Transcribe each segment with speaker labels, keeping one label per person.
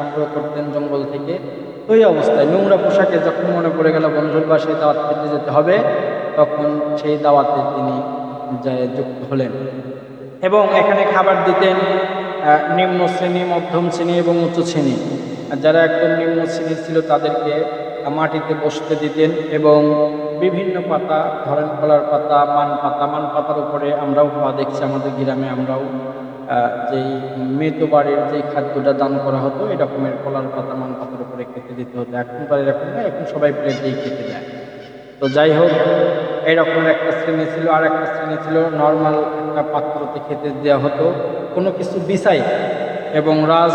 Speaker 1: সংগ্রহ করতেন জঙ্গল থেকে। তো এই অবস্থায় নোংরা পোশাকে যখন মনে পড়ে গেল বন্ধুর বাসায় দাওয়াত খেতে যেতে হবে, তখন সেই দাওয়াতে তিনি যুক্ত হলেন। এবং এখানে খাবার দিতেন নিম্ন শ্রেণি, মধ্যম শ্রেণি এবং উচ্চ শ্রেণি। যারা একদম নিম্ন শ্রেণি ছিল তাদেরকে মাটিতে বসতে দিতেন এবং বিভিন্ন পাতা, ধরেন কলার পাতা পান পাতা, মান পাতার উপরে আমরাও খাওয়া দেখছি, আমাদের গ্রামে আমরাও যেই মৃত বাড়ির যেই খাদ্যটা দান করা হতো এরকমের কলার পাতা মান পাতার উপরে খেতে দিতে হতো। এখন তো এরকম না, এখন সবাই প্লেটেই খেতে দেয়। তো যাই হোক এরকম একটা শ্রেণি ছিল, আর একটা শ্রেণি ছিল নর্মাল একটা পাত্রতে খেতে দেওয়া হতো। কোনো কিছু বিছাই এবং রাজ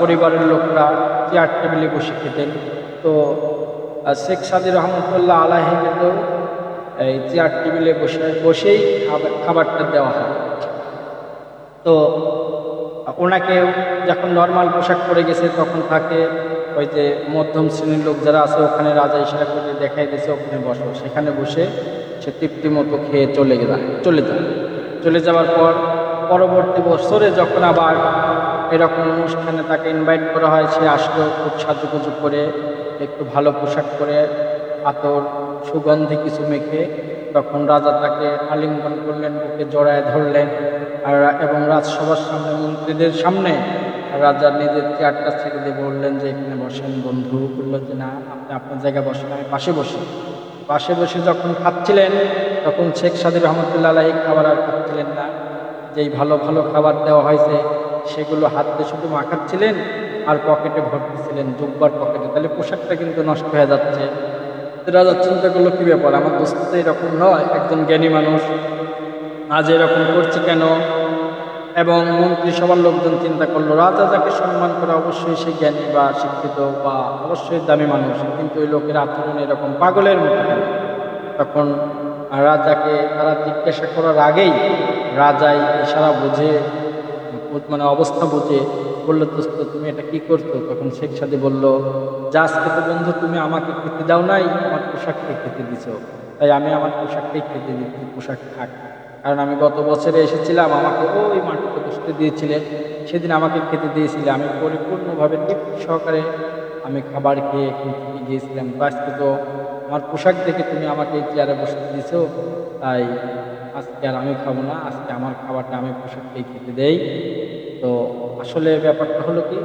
Speaker 1: পরিবারের লোকরা চেয়ার টেবিলে বসে খেতেন। তো শেখ সাদি রহমতুল্লাহ আলাহি কিন্তু এই চেয়ার টেবিলে বসে, বসেই খাবার- খাবারটা দেওয়া হয়। তো ওনাকে যখন নর্মাল পোশাক পরে গেছে, তখন তাকে ওই যে মধ্যম শ্রেণির লোক যারা আছে, ওখানে রাজা ইশারা করে দেখাই দিয়েছে, ওখানে বসো। সেখানে বসে সে তৃপ্তি মতো খেয়ে চলে গেল, চলে যায়। চলে যাওয়ার পর পরবর্তী বছরে যখন আবার এরকম অনুষ্ঠানে তাকে ইনভাইট করা হয়, সে আসলো খুব সাজুগুজু করে, একটু ভালো পোশাক পরে, আতর, সুগন্ধি কিছু মেখে তখন রাজা তাকে আলিঙ্গন করলেন, বুকে জড়ায় ধরলেন। আর এবং রাজসভার সামনে মন্ত্রীদের সামনে রাজা নিজের চেয়ারটা ছেড়ে দিয়ে বললেন যে, এখানে বসেন বন্ধু। বলল যে, না, আপনি আপনার জায়গায় বসেন, আমি পাশে বসি। পাশে বসে যখন খাচ্ছিলেন, তখন শেখ সাদির রহমতুল্লাহ আলাহি খাবার আর খাচ্ছিলেন না। যেই ভালো ভালো খাবার দেওয়া হয়েছে, সেগুলো হাত শুধু মাখাচ্ছিলেন আর পকেটে ভরতেছিলেন। জুব্বার পকেটে। তাহলে পোশাকটা কিন্তু নষ্ট হয়ে যাচ্ছে। রাজা চিন্তা করল, কী ব্যাপার? আমার দোস্ত এরকম নয়, একজন জ্ঞানী মানুষ। আজ এরকম করছে কেন? এবং মন্ত্রী সবার লোকজন চিন্তা করল, রাজা যাকে সম্মান করে অবশ্যই সে জ্ঞানী বা শিক্ষিত বা অবশ্যই দামি মানুষ, কিন্তু ওই লোকের আচরণ এরকম পাগলের মতো কেন? তখন রাজাকে তারা জিজ্ঞাসা করার আগেই রাজাই ইশারা বুঝে মানে অবস্থা বুঝে বলল, দোস্ত, তুমি এটা কি করছ? তখন শেখ সাদি বলল, যা আজকে তো বন্ধু তুমি আমাকে খেতে দাও নাই, আমার পোশাককে খেতে দিছো। তাই আমি আমার পোশাককেই খেতে দিচ্ছি পোশাক থাক কারণ আমি গত বছরে এসেছিলাম, আমাকে ওই মাটিতে বসতে দিয়েছিলে। সেদিন আমাকে খেতে দিয়েছিলে। আমি পরিপূর্ণভাবে তৃপ্তি সহকারে আমি খাবার খেয়ে গিয়েছিলাম। আজকে তো আমার পোশাক দেখে তুমি আমাকে এই চেয়ারে বসতে দিয়েছ তাই আজকে আর আমি খাব না, আজকে আমার খাবারটা আমি পোশাককেই খেতে দেই। তো আসলে ব্যাপারটা হলো কি,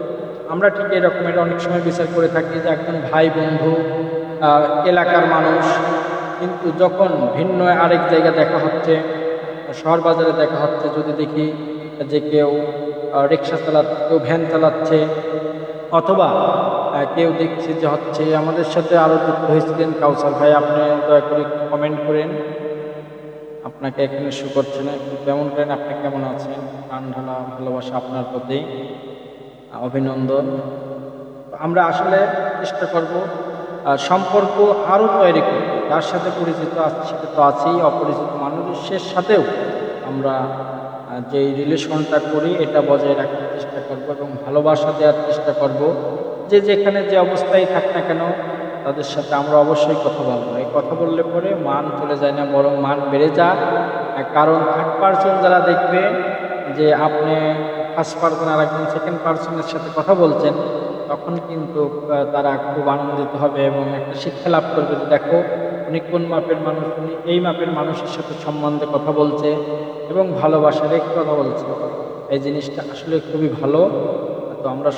Speaker 1: আমরা ঠিক এরকমের অনেক সময় বিচার করে থাকি যে একজন ভাই বন্ধু এলাকার মানুষ, কিন্তু যখন ভিন্ন আরেক জায়গা দেখা হচ্ছে, শহর বাজারে দেখা হচ্ছে, যদি দেখি যে কেউ রিক্সা চালাচ্ছে কেউ ভ্যান চালাচ্ছে, অথবা কেউ দেখছে যে হচ্ছে আমাদের সাথে আরও যুক্ত হয়েছিলেন, কাউসার ভাই, আপনি দয়া করে কমেন্ট করেন। আপনাকে এখানে শু না কেমন করেন আপনি কেমন আছেন? প্রাণ ঢালা ভালোবাসা আপনার প্রতি। অভিনন্দন। আমরা আসলে চেষ্টা করব সম্পর্ক আরও তৈরি করতে। যার সাথে পরিচিত আছে তো আছেই, অপরিচিত মানুষের সাথেও আমরা যেই রিলেশনটা করি, এটা বজায় রাখার চেষ্টা করব এবং ভালোবাসা দেওয়ার চেষ্টা করব। যে যেখানে যে অবস্থায় থাক না কেন তাদের সাথে আমরা অবশ্যই কথা বলব। এই কথা বললে পরে মান চলে যায় না, বরং মান বেড়ে যায়। কারণ থার্ড পার্সন যারা দেখবে যে আপনি ফার্স্ট পার্সন আর একজন সেকেন্ড পার্সনের সাথে কথা বলছেন, তখন কিন্তু তারা খুব আনন্দিত হবে এবং একটা শিক্ষা লাভ করবে যে দেখো, উনি কোন মাপের মানুষ, উনি এই মাপের মানুষের সাথে সম্বন্ধে কথা বলছে এবং ভালোবাসার রেখে কথা বলছে। এই জিনিসটা আসলে খুবই ভালো। তো আমরা